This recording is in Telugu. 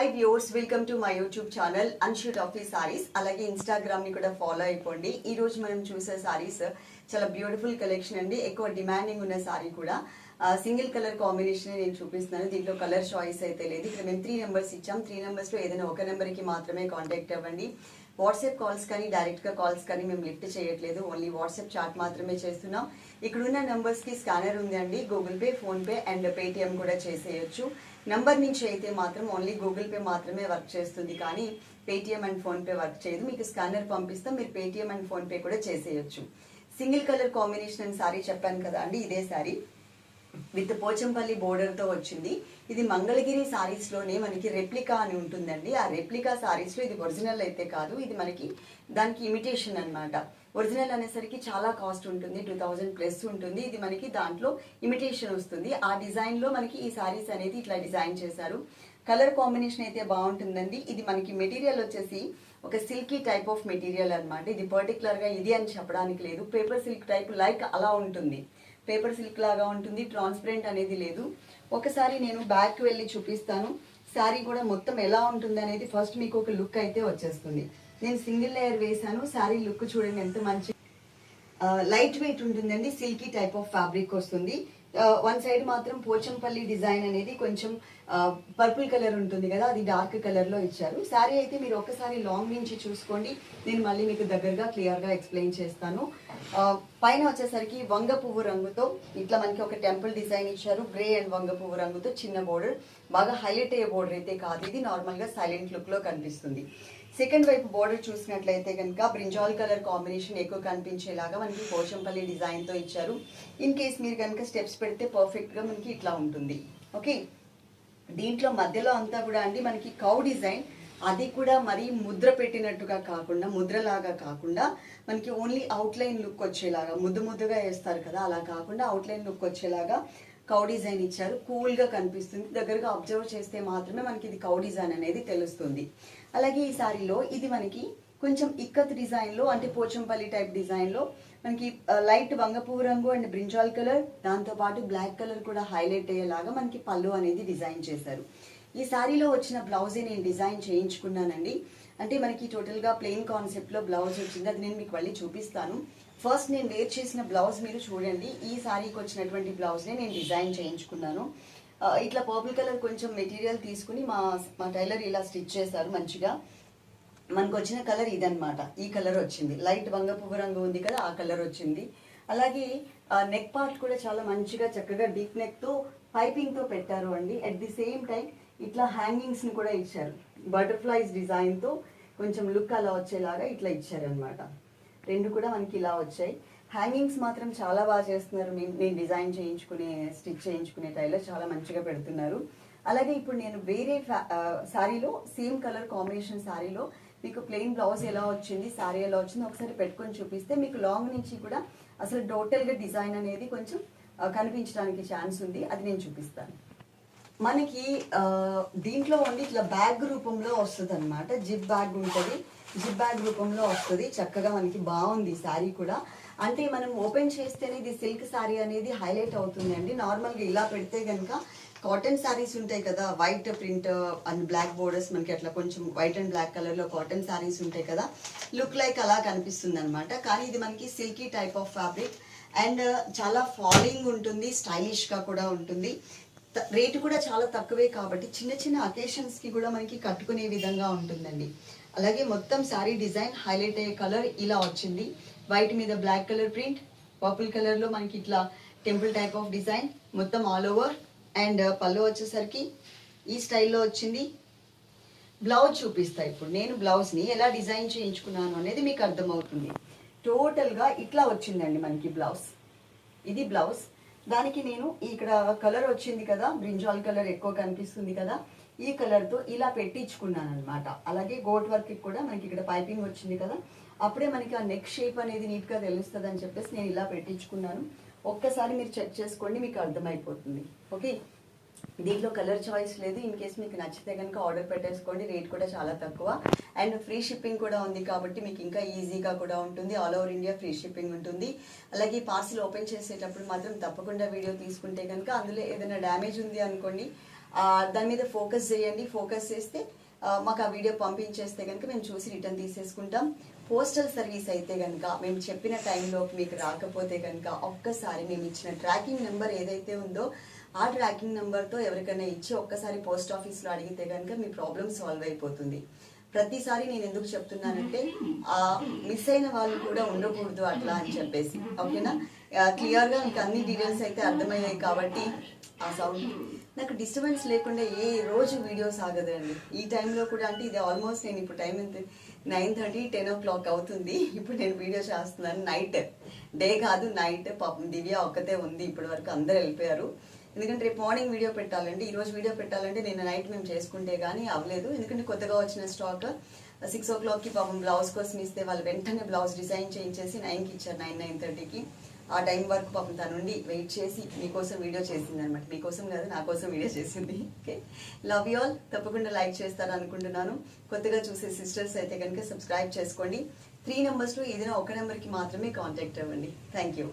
Hi viewers welcome to my YouTube channel అన్షూట్ office sarees అలాగే ఇన్స్టాగ్రామ్ని కూడా ఫాలో అయిపోండి. ఈరోజు మనం చూసే సారీస్ చాలా బ్యూటిఫుల్ కలెక్షన్ అండి. ఎక్కువ డిమాండింగ్ ఉన్న సారీ కూడా. సింగిల్ కలర్ కాంబినేషన్ నేను చూపిస్తున్నాను. దీంట్లో కలర్ చాయిస్ అయితే లేదు. ఇక్కడ మేము త్రీ నెంబర్స్ ఇచ్చాం. త్రీ నెంబర్స్లో ఏదైనా ఒక నెంబర్కి మాత్రమే కాంటాక్ట్ అవ్వండి. వాట్సాప్ కాల్స్ కానీ డైరెక్ట్గా కాల్స్ కానీ మేము లిఫ్ట్ చేయట్లేదు. ఓన్లీ వాట్సాప్ చాట్ మాత్రమే చేస్తున్నాం. ఇక్కడ ఉన్న నెంబర్స్కి స్కానర్ ఉందండి. Google Pay PhonePe and Paytm కూడా చేసేయచ్చు. నంబర్ నుంచి అయితే మాత్రం ఓన్లీ గూగుల్ పే మాత్రమే వర్క్ చేస్తుంది. కానీ పేటిఎం అండ్ ఫోన్పే వర్క్ చేయదు. మీకు స్కానర్ పంపిస్తాం. మీరు పేటిఎం అండ్ ఫోన్పే కూడా చేసేయచ్చు. సింగిల్ కలర్ కాంబినేషన్ అని సారీ చెప్పాను కదా అండి. ఇదే సారీ. విత్ పోచంపల్లి బోర్డర్తో వచ్చింది. ఇది మంగళగిరి సారీస్లోనే మనకి రెప్లికా అని ఉంటుందండి. ఆ రెప్లికా శారీస్లో ఇది ఒరిజినల్ అయితే కాదు. ఇది మనకి దానికి ఇమిటేషన్ అన్నమాట. ఒరిజినల్ అనేసరికి చాలా కాస్ట్ ఉంటుంది. టూ థౌజండ్ ప్లస్ ఉంటుంది. ఇది మనకి దాంట్లో ఇమిటేషన్ వస్తుంది. ఆ డిజైన్లో మనకి ఈ సారీస్ అనేది ఇట్లా డిజైన్ చేశారు. కలర్ కాంబినేషన్ అయితే బాగుంటుందండి. ఇది మనకి మెటీరియల్ వచ్చేసి ఒక సిల్కీ టైప్ ఆఫ్ మెటీరియల్ అన్నమాట. ఇది పర్టికులర్గా ఇది అని చెప్పడానికి లేదు. పేపర్ సిల్క్ టైప్ లైక్ అలా ఉంటుంది. పేపర్ సిల్క్ లాగా ఉంటుంది ట్రాన్స్పరెంట్ అనేది లేదు. ఒకసారి నేను బ్యాక్ వెళ్ళి చూపిస్తాను. శారీ కూడా మొత్తం ఎలా ఉంటుంది అనేది ఫస్ట్ మీకు ఒక లుక్ అయితే వచ్చేస్తుంది. నేను సింగిల్ లేయర్ వేసాను శారీ లుక్ చూడండి ఎంత మంచి లైట్ వెయిట్ ఉంటుందండి. సిల్కీ టైప్ ఆఫ్ ఫ్యాబ్రిక్ వస్తుంది. వన్ సైడ్ మాత్రం పోచంపల్లి డిజైన్ అనేది కొంచెం పర్పుల్ కలర్ ఉంటుంది కదా అది డార్క్ కలర్లో ఇచ్చారు. శారీ అయితే మీరు ఒకసారి లాంగ్ నుంచి చూసుకోండి. నేను మళ్ళీ మీకు దగ్గరగా క్లియర్గా ఎక్స్ప్లెయిన్ చేస్తాను. పైన వచ్చేసరికి వంగ పువ్వు రంగుతో ఇట్లా మనకి ఒక టెంపుల్ డిజైన్ ఇచ్చారు. గ్రే అండ్ వంగ పువ్వు రంగుతో చిన్న బోర్డర్ బాగా హైలైట్ అయ్యే బోర్డర్ అయితే కాదు ఇది నార్మల్గా సైలెంట్ లుక్లో కనిపిస్తుంది. సెకండ్ వైపు బోర్డర్ చూసినట్లయితే కనుక బ్రింజాల్ కలర్ కాంబినేషన్ ఎక్కువ కనిపించేలాగా మనకి పోచంపల్లి డిజైన్తో ఇచ్చారు. ఇన్ కేస్ మీరు కనుక స్టెప్స్ పెడితే పర్ఫెక్ట్గా మనకి ఇట్లా ఉంటుంది. ఓకే దీంట్లో మధ్యలో అంతా కూడా అండి మనకి కౌ డిజైన్ అది కూడా మరీ ముద్ర పెట్టినట్టుగా కాకుండా ముద్రలాగా కాకుండా మనకి ఓన్లీ అవుట్లైన్ లుక్ వచ్చేలాగా ముద్దు ముద్దుగా వేస్తారు కదా అలా కాకుండా అవుట్లైన్ లుక్ వచ్చేలాగా కౌ డిజైన్ ఇచ్చారు. కూల్గా కనిపిస్తుంది. దగ్గరగా అబ్జర్వ్ చేస్తే మాత్రమే మనకి ఇది కౌ డిజైన్ అనేది తెలుస్తుంది. అలాగే ఈ సారీలో ఇది మనకి కొంచెం ఇక్కత్ డిజైన్లో అంటే పోచంపల్లి టైప్ డిజైన్లో మనకి లైట్ వంగపువ్వు రంగు అండ్ బ్రింజాల్ కలర్ దాంతో పాటు బ్లాక్ కలర్ కూడా హైలైట్ అయ్యేలాగా మనకి పళ్ళు అనేది డిజైన్ చేశారు. ఈ శారీలో వచ్చిన బ్లౌజే నేను డిజైన్ చేయించుకున్నానండి. అంటే మనకి టోటల్గా ప్లెయిన్ కాన్సెప్ట్లో బ్లౌజ్ వచ్చింది. అది నేను మీకు మళ్ళీ చూపిస్తాను. ఫస్ట్ నేను వేర్ చేసిన బ్లౌజ్ మీరు చూడండి. ఈ శారీకి వచ్చినటువంటి బ్లౌజ్నే నేను డిజైన్ చేయించుకున్నాను. ఇట్లా పర్పుల్ కలర్ కొంచెం మెటీరియల్ తీసుకుని మా మా టైలర్ ఇలా స్టిచ్ చేశారు మంచిగా. మనకు వచ్చిన కలర్ ఇదనమాట ఈ కలర్ వచ్చింది. లైట్ వంగపువ్వు రంగు ఉంది కదా ఆ కలర్ వచ్చింది. అలాగే నెక్ పార్ట్ కూడా చాలా మంచిగా చక్కగా డీప్ నెక్తో పైపింగ్తో పెట్టారు అండి. అట్ ది సేమ్ టైం ఇట్లా హ్యాంగింగ్స్ని కూడా ఇచ్చారు. బటర్ఫ్లైస్ డిజైన్తో కొంచెం లుక్ అలా వచ్చేలాగా ఇట్లా ఇచ్చారనమాట రెండు కూడా మనకి ఇలా వచ్చాయి. హ్యాంగింగ్స్ మాత్రం చాలా బాగా చేస్తున్నారు. మేము నేను డిజైన్ చేయించుకునే స్టిచ్ చేయించుకునే టైలర్ చాలా మంచిగా పెడుతున్నారు. అలాగే ఇప్పుడు నేను వేరే శారీలో సేమ్ కలర్ కాంబినేషన్ శారీలో మీకు ప్లెయిన్ బ్లౌజ్ ఎలా వచ్చింది శారీ ఎలా వచ్చింది ఒకసారి పెట్టుకొని చూపిస్తే మీకు లాంగ్ నుంచి కూడా అసలు టోటల్గా డిజైన్ అనేది కొంచెం కనిపించడానికి ఛాన్స్ ఉంది. అది నేను చూపిస్తాను. మనకి దీంట్లో ఉండి ఇట్లా బ్యాగ్ రూపంలో వస్తుంది అనమాట జిప్ బ్యాగ్ ఉంటుంది. జిప్ బ్యాగ్ రూపంలో వస్తుంది. చక్కగా మనకి బాగుంది శారీ కూడా. అంటే మనం ఓపెన్ చేస్తేనే ఇది సిల్క్ శారీ అనేది హైలైట్ అవుతుంది అండి నార్మల్గా ఇలా పెడితే కనుక కాటన్ శారీస్ ఉంటాయి కదా white print and black borders మనకి అట్లా కొంచెం వైట్ అండ్ బ్లాక్ కలర్లో కాటన్ శారీస్ ఉంటాయి కదా లుక్ లైక్ అలా కనిపిస్తుంది అనమాట కానీ ఇది మనకి silky type of fabric and చాలా ఫాలింగ్ ఉంటుంది స్టైలిష్గా కూడా ఉంటుంది. రేటు కూడా చాలా తక్కువే కాబట్టి చిన్న చిన్న అకేషన్స్కి కూడా మనకి కట్టుకునే విధంగా ఉంటుందండి. అలాగే మొత్తం శారీ డిజైన్ హైలైట్ అయ్యే కలర్ ఇలా వచ్చింది. వైట్ మీద బ్లాక్ కలర్ ప్రింట్ పర్పుల్ కలర్లో మనకి ఇట్లా టెంపుల్ టైప్ ఆఫ్ డిజైన్ మొత్తం ఆల్ ఓవర్ అండ్ పళ్ళు వచ్చేసరికి ఈ స్టైల్లో వచ్చింది. బ్లౌజ్ చూపిస్తా ఇప్పుడు. నేను బ్లౌజ్ని ఎలా డిజైన్ చేయించుకున్నాను అనేది మీకు అర్థమవుతుంది. టోటల్గా ఇట్లా వచ్చిందండి మనకి బ్లౌజ్. ఇది బ్లౌజ్. దానికి నేను ఇక్కడ కలర్ వచ్చింది కదా బ్రింజాల్ కలర్ ఎక్కువ కనిపిస్తుంది కదా ఈ కలర్తో ఇలా పెట్టించుకున్నాను అనమాట అలాగే గోట్ వర్క్కి కూడా మనకి ఇక్కడ పైపింగ్ వచ్చింది కదా అప్పుడే మనకి ఆ నెక్ షేప్ అనేది నీట్గా తెలుస్తుంది అని చెప్పేసి నేను ఇలా పెట్టించుకున్నాను. ఒక్కసారి మీరు చెక్ చేసుకోండి మీకు అర్థమైపోతుంది. ఓకే దీంట్లో కలర్ చాయిస్ లేదు. ఇన్ కేస్ మీకు నచ్చితే కనుక ఆర్డర్ పెట్టేసుకోండి. రేట్ కూడా చాలా తక్కువ. అండ్ ఫ్రీ షిప్పింగ్ కూడా ఉంది కాబట్టి మీకు ఇంకా ఈజీగా కూడా ఉంటుంది. All over India free shipping ఉంటుంది. అలాగే పార్సిల్ ఓపెన్ చేసేటప్పుడు మాత్రం తప్పకుండా వీడియో తీసుకుంటే కనుక అందులో ఏదైనా డ్యామేజ్ ఉంది అనుకోండి దాని మీద ఫోకస్ చేయండి. ఫోకస్ చేస్తే మాకు ఆ వీడియో పంపించేస్తే కనుక మేము చూసి రిటర్న్ తీసేసుకుంటాం. పోస్టల్ సర్వీస్ అయితే కనుక మేము చెప్పిన టైంలో మీకు రాకపోతే కనుక ఒక్కసారి మేము ఇచ్చిన ట్రాకింగ్ నెంబర్ ఏదైతే ఉందో ఆ ట్రాకింగ్ నెంబర్తో ఎవరికైనా ఇచ్చి ఒక్కసారి పోస్ట్ ఆఫీస్లో అడిగితే కనుక మీ ప్రాబ్లం సాల్వ్ అయిపోతుంది. ప్రతిసారి నేను ఎందుకు చెప్తున్నానంటే ఆ మిస్ అయిన వాళ్ళు కూడా ఉండకూడదు అట్లా అని చెప్పేసి. ఓకేనా? క్లియర్గా మీకు అన్ని డీటెయిల్స్ అయితే అర్థమయ్యాయి కాబట్టి ఆ సౌండ్. నాకు డిస్టర్బెన్స్ లేకుండా ఏ రోజు వీడియోస్ ఆగదండి. ఈ టైంలో కూడా అంటే ఇది ఆల్మోస్ట్ నేను ఇప్పుడు టైం ఎంత nine thirty ten o'clock అవుతుంది. ఇప్పుడు నేను వీడియో చేస్తున్నాను. నైట్. డే కాదు నైట్. పాపం దివ్య ఒక్కతే ఉంది. ఇప్పటి వరకు అందరు వెళ్ళిపోయారు. ఎందుకంటే రేపు మార్నింగ్ వీడియో పెట్టాలంటే ఈరోజు వీడియో పెట్టాలంటే నేను నైట్ మేము చేసుకుంటే కానీ అవ్వలేదు. ఎందుకంటే కొత్తగా వచ్చిన స్టాక్ సిక్స్ ఓ క్లాక్కి పాపం బ్లౌజ్ కోసం ఇస్తే వాళ్ళు వెంటనే బ్లౌజ్ డిజైన్ చేయించేసి నైన్కి ఇచ్చారు నైన్ నైన్ థర్టీకి. ఆ టైం వరకు పాపం తనుండి నుండి వెయిట్ చేసి మీకోసం వీడియో చేసింది అనమాట మీకోసం కాదు నా కోసం వీడియో చేసింది. ఓకే లవ్ యూ ఆల్ తప్పకుండా లైక్ చేస్తారని అనుకుంటున్నాను. కొత్తగా చూసే సిస్టర్స్ అయితే కనుక సబ్స్క్రైబ్ చేసుకోండి. త్రీ నెంబర్స్లో ఏదైనా ఒక నెంబర్కి మాత్రమే కాంటాక్ట్ అవ్వండి. Thank you